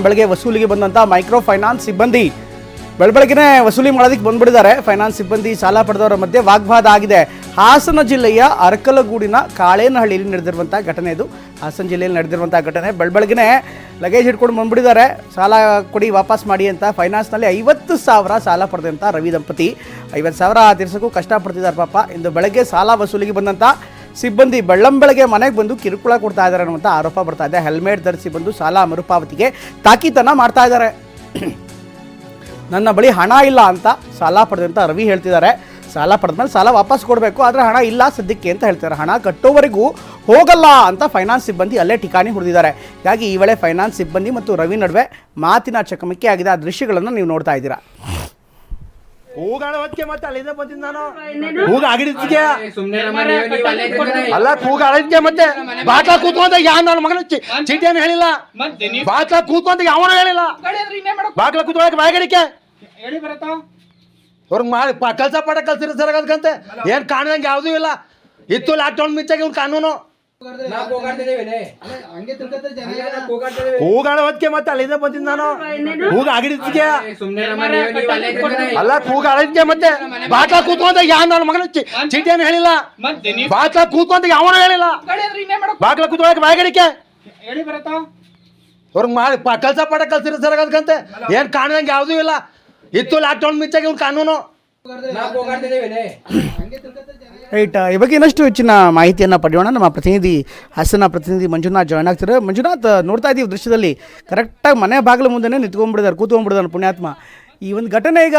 ಬೆಳಗ್ಗೆ ವಸೂಲಿಗೆ ಬಂದಂಥ micro finance ಸಿಬ್ಬಂದಿ. ಬೆಳಬೆಳಗ್ಗೆ ವಸೂಲಿ ಮಾಡೋದಕ್ಕೆ ಬಂದ್ಬಿಟ್ಟಿದ್ದಾರೆ. ಫೈನಾನ್ಸ್ ಸಿಬ್ಬಂದಿ, ಸಾಲ ಪಡೆದವರ ಮಧ್ಯೆ ವಾಗ್ವಾದ ಆಗಿದೆ. ಹಾಸನ ಜಿಲ್ಲೆಯ ಅರಕಲಗೂಡಿನ ಕಾಳೇನಹಳ್ಳಿಯಲ್ಲಿ ನಡೆದಿರುವಂಥ ಘಟನೆ ಇದು. ಹಾಸನ ಜಿಲ್ಲೆಯಲ್ಲಿ ನಡೆದಿರುವಂಥ ಘಟನೆ. ಬೆಳಬೆಳಗ್ಗೆ ಲಗೇಜ್ ಹಿಡ್ಕೊಂಡು ಬಂದ್ಬಿಟ್ಟಿದ್ದಾರೆ. ಸಾಲ ಕೊಡಿ, ವಾಪಸ್ ಮಾಡಿ ಅಂತ ಫೈನಾನ್ಸ್ನಲ್ಲಿ ಐವತ್ತು ಸಾವಿರ ಸಾಲ ಪಡೆದಂಥ ರವಿ ದಂಪತಿ. ಐವತ್ತು ಸಾವಿರ ತೀರ್ಸೋಕ್ಕೂ ಕಷ್ಟಪಡ್ತಿದ್ದಾರೆ ಪಾಪ. ಇಂದು ಬೆಳಗ್ಗೆ ಸಾಲ ವಸೂಲಿಗೆ ಬಂದಂಥ ಸಿಬ್ಬಂದಿ ಬೆಳ್ಳಂಬೆಳಗ್ಗೆ ಮನೆಗೆ ಬಂದು ಕಿರುಕುಳ ಕೊಡ್ತಾ ಇದ್ದಾರೆ ಅನ್ನುವಂಥ ಆರೋಪ ಬರ್ತಾ ಇದೆ. ಹೆಲ್ಮೆಟ್ ಧರಿಸಿ ಬಂದು ಸಾಲ ಮರುಪಾವತಿಗೆ ತಾಕೀತನ್ನು ಮಾಡ್ತಾ ಇದ್ದಾರೆ ನನ್ನ ಬಳಿ ಹಣ ಇಲ್ಲ ಅಂತ ಸಾಲ ಪಡೆದಂತ ರವಿ ಹೇಳ್ತಿದ್ದಾರೆ. ಸಾಲ ಪಡೆದ ಮೇಲೆ ಸಾಲ ವಾಪಸ್ ಕೊಡಬೇಕು, ಆದರೆ ಹಣ ಇಲ್ಲ ಸದ್ಯಕ್ಕೆ ಅಂತ ಹೇಳ್ತಾರೆ ಹಣ ಕಟ್ಟೋವರೆಗೂ ಹೋಗಲ್ಲ ಅಂತ ಫೈನಾನ್ಸ್ ಸಿಬ್ಬಂದಿ ಅಲ್ಲೇ ಠಿಕಾಣಿ ಹೊಡೆದಿದ್ದಾರೆ. ಹೀಗಾಗಿ ಈ ವೇಳೆ ಫೈನಾನ್ಸ್ ಸಿಬ್ಬಂದಿ ಮತ್ತು ರವಿ ನಡುವೆ ಮಾತಿನ ಚಕಮಕಿ ಆಗಿದೆ. ಆ ದೃಶ್ಯಗಳನ್ನು ನೀವು ನೋಡ್ತಾ ಇದ್ದೀರಾ. ಕೂಗಾಡ ಹೊತ್ತಿಗೆ ಮತ್ತೆ ಅಲ್ಲಿಂದ ಬಂದಿದ್ದು ನಾನು. ಕೂಗ ಆಗಿದ್ದಕ್ಕೆ ಅಲ್ಲ ಕೂಗಾಡಿದ್ಕೆ ಮತ್ತೆ ಬಾಟ್ಲ ಕೂತ್ಕೊಂಡ ಯಾವ ನನ್ನ ಮಗನ ಚಿ- ಚೀಟಿಯನ್ನು ಹೇಳಿಲ್ಲ. ಬಾಟ್ಲ ಕೂತ್ಕೊಂಡ ಯಾವನು ಹೇಳಿಲ್ಲ. ಬಾಗ್ಲ ಕೂತ್ಕೊಳಕ್ ಬಾಯಗಡಿಕೆ. ಅವ್ರಿಗೆ ಮಾಡಿ ಕೆಲಸ ಪಾಠ ಕಲ್ಸಿರ ಸರ್ ಅದಕ್ಕಂತೆ ಏನ್ ಕಾಣದಂಗೆ ಯಾವುದೂ ಇಲ್ಲ. ಇತ್ತು ಲಾಕ್ಡೌನ್ ಮಿಚ್ಚಾಗಿ ಇವ್ನ ಕಾನೂನು. ಕೂಗಾಡ ಹೊತ್ತಿಗೆ ಮತ್ತೆ ಅಲ್ಲಿಂದ ಬಂದಿದ್ದು ನಾನು? ಕೂಗ ಆಗಿದ್ದಕ್ಕೆ ಅಲ್ಲ ಕೂಗಾಡಿದ್ಕೆ ಮತ್ತೆ ಬಾಟ್ಲ ಕೂತ್ಕೊಂತ ಯಾವ ನನ್ನ ಮಗನ ಚಿ- ಚೀಟಿಯನ್ನು ಹೇಳಿಲ್ಲ? ಬಾಟ್ಲ ಕೂತ್ಕೊಂತ ಯಾವನು ಹೇಳಿಲ್ಲ? ಬಾಗ್ಲ ಕೂತ್ಕೊಳಕ್ ಬಾಯಗಡಿಕೆ ಅವ್ರಿಗೆ ಮಾಡಿ ಕೆಲಸ ಕಲ್ಸ ಪಾಠ ಕಲ್ಸಿರ ಸರ್ ಅದಕ್ಕಂತೆ. ಏನು ಕಾಣದಂಗೆ ಯಾವುದೂ ಇಲ್ಲ. ಇತ್ತು ಲಾಕ್ಡೌನ್ ಮಿಚ್ಚಾಗಿ ಇವ್ರ ಕಾನೂನು. ರೈಟ್ ಈ ಬಗ್ಗೆ ಇನ್ನಷ್ಟು ಹೆಚ್ಚಿನ ಮಾಹಿತಿಯನ್ನು ಪಡೆಯೋಣ. ನಮ್ಮ ಪ್ರತಿನಿಧಿ ಹಾಸನ ಪ್ರತಿನಿಧಿ ಮಂಜುನಾಥ್ ಜಾಯ್ನ್ ಆಗ್ತಾರೆ ಮಂಜುನಾಥ್ ನೋಡ್ತಾ ಇದ್ದೀವಿ ದೃಶ್ಯದಲ್ಲಿ. ಕರೆಕ್ಟಾಗಿ ಮನೆ ಬಾಗಿಲು ಮುಂದೆನೇ ನಿಂತ್ಕೊಂಡ್ಬಿಡಿದಾರೆ ಕೂತ್ಕೊಂಡ್ಬಿಡಿದಾರೆ ಪುಣ್ಯಾತ್ಮ. ಈ ಒಂದು ಘಟನೆ ಈಗ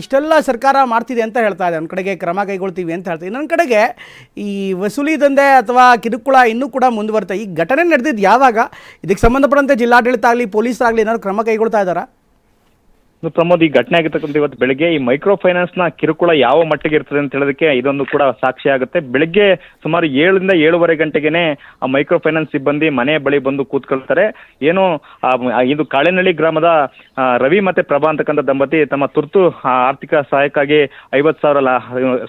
ಇಷ್ಟೆಲ್ಲ ಸರ್ಕಾರ ಮಾಡ್ತಿದೆ ಅಂತ ಹೇಳ್ತಾ ಇದೆ. ಒಂದು ಕಡೆಗೆ ಕ್ರಮ ಕೈಗೊಳ್ತೀವಿ ಅಂತ ಹೇಳ್ತೀವಿ ಇನ್ನೊಂದು ಕಡೆಗೆ ಈ ವಸೂಲಿ ದಂಧೆ ಅಥವಾ ಕಿರುಕುಳ ಇನ್ನೂ ಕೂಡ ಮುಂದುವರ್ತಾ ಈ ಘಟನೆ ನಡೆದಿದ್ದು ಯಾವಾಗ? ಇದಕ್ಕೆ ಸಂಬಂಧಪಟ್ಟಂತೆ ಜಿಲ್ಲಾಡಳಿತ ಆಗಲಿ ಪೊಲೀಸರಾಗಲಿ ಏನಾದ್ರು ಕ್ರಮ ಕೈಗೊಳ್ತಾ ಇದ್ದಾರಾ? ಪ್ರಮೋದ್ ಈ ಘಟನೆ ಆಗಿರ್ತಕ್ಕಂಥ ಇವತ್ತು ಬೆಳಗ್ಗೆ ಈ ಮೈಕ್ರೋ ಫೈನಾನ್ಸ್ನ ಕಿರುಕುಳ ಯಾವ ಮಟ್ಟಿಗೆ ಇರ್ತದೆ ಅಂತ ಹೇಳೋದಕ್ಕೆ ಇದೊಂದು ಕೂಡ ಸಾಕ್ಷಿ ಆಗುತ್ತೆ. ಬೆಳಗ್ಗೆ ಸುಮಾರು ಏಳರಿಂದ ಏಳುವರೆ ಗಂಟೆಗೆನೆ ಆ ಮೈಕ್ರೋ ಫೈನಾನ್ಸ್ ಸಿಬ್ಬಂದಿ ಮನೆ ಬಳಿ ಬಂದು ಕೂತ್ಕೊಳ್ತಾರೆ. ಏನು ಇದು ಕಾಳೆನಹಳ್ಳಿ ಗ್ರಾಮದ ರವಿ ಮತ್ತೆ ಪ್ರಭಾ ಅಂತಕ್ಕಂಥ ದಂಪತಿ ತಮ್ಮ ತುರ್ತು ಆರ್ಥಿಕ ಸಹಾಯಕ್ಕಾಗಿ ಐವತ್ತು ಸಾವಿರ ಲಾ-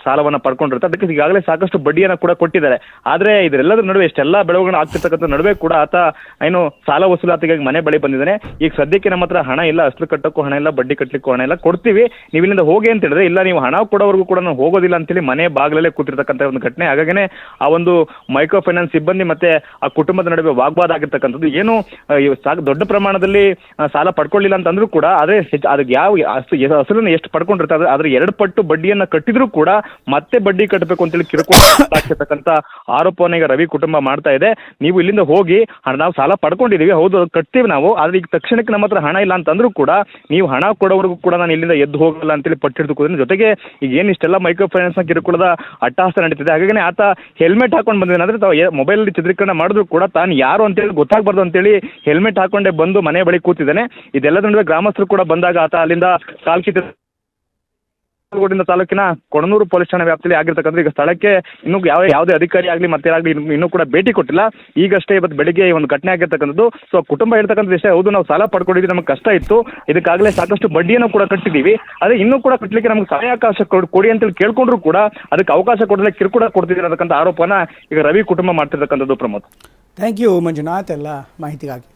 ಸಾಲವನ್ನ ಪಡ್ಕೊಂಡಿರ್ತಾರೆ ಅದಕ್ಕೆ ಈಗಾಗಲೇ ಸಾಕಷ್ಟು ಬಡ್ಡಿಯನ್ನು ಕೂಡ ಕೊಟ್ಟಿದ್ದಾರೆ. ಆದ್ರೆ ಇದರೆಲ್ಲದರ ನಡುವೆ ಇಷ್ಟೆಲ್ಲ ಬೆಳವಣಿಗೆ ಆಗ್ತಿರ್ತಕ್ಕಂಥ ನಡುವೆ ಕೂಡ ಆತ, ಏನು, ಸಾಲ ವಸೂಲಾತಿಗಾಗಿ ಮನೆ ಬಳಿ ಬಂದಿದ್ದಾನೆ. ಈಗ ಸದ್ಯಕ್ಕೆ ನಮ್ಮ ಹತ್ರ ಹಣ ಇಲ್ಲ ಅಷ್ಟು ಕಟ್ಟಕ್ಕೂ ಹಣ ಇಲ್ಲ ಬಡ್ಡಿ ಕಟ್ಟಲಿಕ್ಕೂ ಹಣ ಎಲ್ಲ ಕೊಡ್ತೀವಿ. ನೀವು ಇಲ್ಲಿಂದ ಹೋಗಿ ಅಂತ ಹೇಳಿದ್ರೆ, ಇಲ್ಲ, ನೀವು ಹಣ ಕೊಡೋವರೆಗೂ ಕೂಡ ನಾನು ಹೋಗೋದಿಲ್ಲ ಅಂತೇಳಿ ಮನೆ ಬಾಗಿಲಲ್ಲೇ ಕೂತಿರ್ತಕ್ಕಂಥ ಒಂದು ಘಟನೆ. ಹಾಗಾಗಿನೇ ಆ ಒಂದು ಮೈಕ್ರೋ ಫೈನಾನ್ಸ್ ಸಿಬ್ಬಂದಿ ಮತ್ತೆ ಆ ಕುಟುಂಬದ ನಡುವೆ ವಾಗ್ವಾದ ಆಗಿರ್ತಕ್ಕಂಥದ್ದು ಏನು ದೊಡ್ಡ ಪ್ರಮಾಣದಲ್ಲಿ ಸಾಲ ಪಡ್ಕೊಳ್ಳಿಲ್ಲ ಅಂತಂದ್ರೂ ಕೂಡ ಆದ್ರೆ ಅದಕ್ಕೆ ಯಾವ ಅಸಲು ಎಷ್ಟು ಪಡ್ಕೊಂಡಿರ್ತಾರೆ ಅದ್ರ ಎರಡು ಪಟ್ಟು ಬಡ್ಡಿಯನ್ನ ಕಟ್ಟಿದ್ರು ಕೂಡ ಮತ್ತೆ ಬಡ್ಡಿ ಕಟ್ಟಬೇಕು ಅಂತೇಳಿ ಕಿರುಕುಳ ಹಾಕಿರ್ತಕ್ಕಂಥ ಆರೋಪವನ್ನು ಈಗ ರವಿ ಕುಟುಂಬ ಮಾಡ್ತಾ ಇದೆ. ನೀವು ಇಲ್ಲಿಂದ ಹೋಗಿ ನಾವು ಸಾಲ ಪಡ್ಕೊಂಡಿದೀವಿ, ಹೌದು ಅದು ಕಟ್ತೀವಿ ನಾವು, ಆದ್ರೆ ಈಗ ತಕ್ಷಣಕ್ಕೆ ನಮ್ಮ ಹತ್ರ ಹಣ ಇಲ್ಲ ಅಂತಂದ್ರೂ ಕೂಡ ನೀವು ಹಣ ಕೊಡೋವರೆಗೂ ಕೂಡ ನಾನು ಇಲ್ಲಿಂದ ಎದ್ದು ಹೋಗಲ್ಲ ಅಂತೇಳಿ ಪಟ್ಟಿ ಕೂತಿದ್ದೀನಿ ಜೊತೆಗೆ ಈಗ ಏನು ಇಷ್ಟೆಲ್ಲ ಮೈಕ್ರೋ ನ ಕಿರುಕುಳದ ಅಟ್ಟಹಾಸ ನಡೀತಿದೆ. ಹಾಗಾಗಿ ಆತ ಹೆಲ್ಮೆಟ್ ಹಾಕೊಂಡು ಬಂದಿದ್ದಾನೆ. ಅಂದ್ರೆ ತಾವು ಮೊಬೈಲ್ ಚಿತ್ರೀಕರಣ ಮಾಡಿದ್ರು ಕೂಡ ತಾನು ಯಾರು ಅಂತೇಳಿ ಗೊತ್ತಾಗಬಾರ್ದು ಅಂತೇಳಿ ಹೆಲ್ಮೆಟ್ ಹಾಕೊಂಡೇ ಬಂದು ಮನೆ ಬಳಿ ಕೂತಿದ್ದಾನೆ. ಇದೆಲ್ಲದ ನಡುವೆ ಗ್ರಾಮಸ್ಥರು ಕೂಡ ಬಂದಾಗ ಆತ ಅಲ್ಲಿಂದ ಕಾಲ್ ಕಿತ್ತ ಗೋಡಿನ ತಾಲೂಕಿನ ಕೊಣನೂರು ಪೊಲೀಸ್ ಠಾಣೆ ವ್ಯಾಪ್ತಿಯಲ್ಲಿ ಆಗಿರ್ತಕ್ಕಂಥ ಈಗ ಸ್ಥಳಕ್ಕೆ ಇನ್ನೂ ಯಾವ ಯಾವುದೇ ಅಧಿಕಾರಿ ಆಗಲಿ ಮತ್ತೆ ಆಗಲಿ ಇನ್ನೂ ಕೂಡ ಭೇಟಿ ಕೊಟ್ಟಿಲ್ಲ. ಈಗಷ್ಟೇ ಇವತ್ತು ಬೆಳಿಗ್ಗೆ ಈ ಒಂದು ಘಟನೆ ಆಗಿರ್ತಕ್ಕಂಥದ್ದು. ಸೊ ಕುಟುಂಬ ಹೇಳ್ತಕ್ಕಂಥ ವಿಷಯ ಹೌದು, ನಾವು ಸಾಲ ಪಡ್ಕೊಂಡಿದ್ವಿ ನಮಗೆ ಕಷ್ಟ ಇತ್ತು. ಇದಕ್ಕಾಗಲೇ ಸಾಕಷ್ಟು ಬಡ್ಡಿಯನ್ನು ಕೂಡ ಕಟ್ಟಿದ್ದೀವಿ ಅದೇ ಇನ್ನೂ ಕೂಡ ಕಟ್ಟಲಿಕ್ಕೆ ನಮಗೆ ಸಮಯಾವಕಾಶ ಕೊಡಿ ಅಂತೇಳಿ ಕೇಳ್ಕೊಂಡ್ರು ಕೂಡ ಅದಕ್ಕೆ ಅವಕಾಶ ಕೊಡದೆ ಕಿರುಕುಳ ಕೊಡ್ತಿದ್ದೀರ ಅನ್ನತಕ್ಕಂಥ ಆರೋಪನ ಈಗ ರವಿ ಕುಟುಂಬ ಮಾಡ್ತಿರ್ತಕ್ಕಂಥದ್ದು ಪ್ರಮೋದ್. ಥ್ಯಾಂಕ್ ಯು ಮಂಜುನಾಥ್, ಎಲ್ಲ ಮಾಹಿತಿಗಾಗಿ.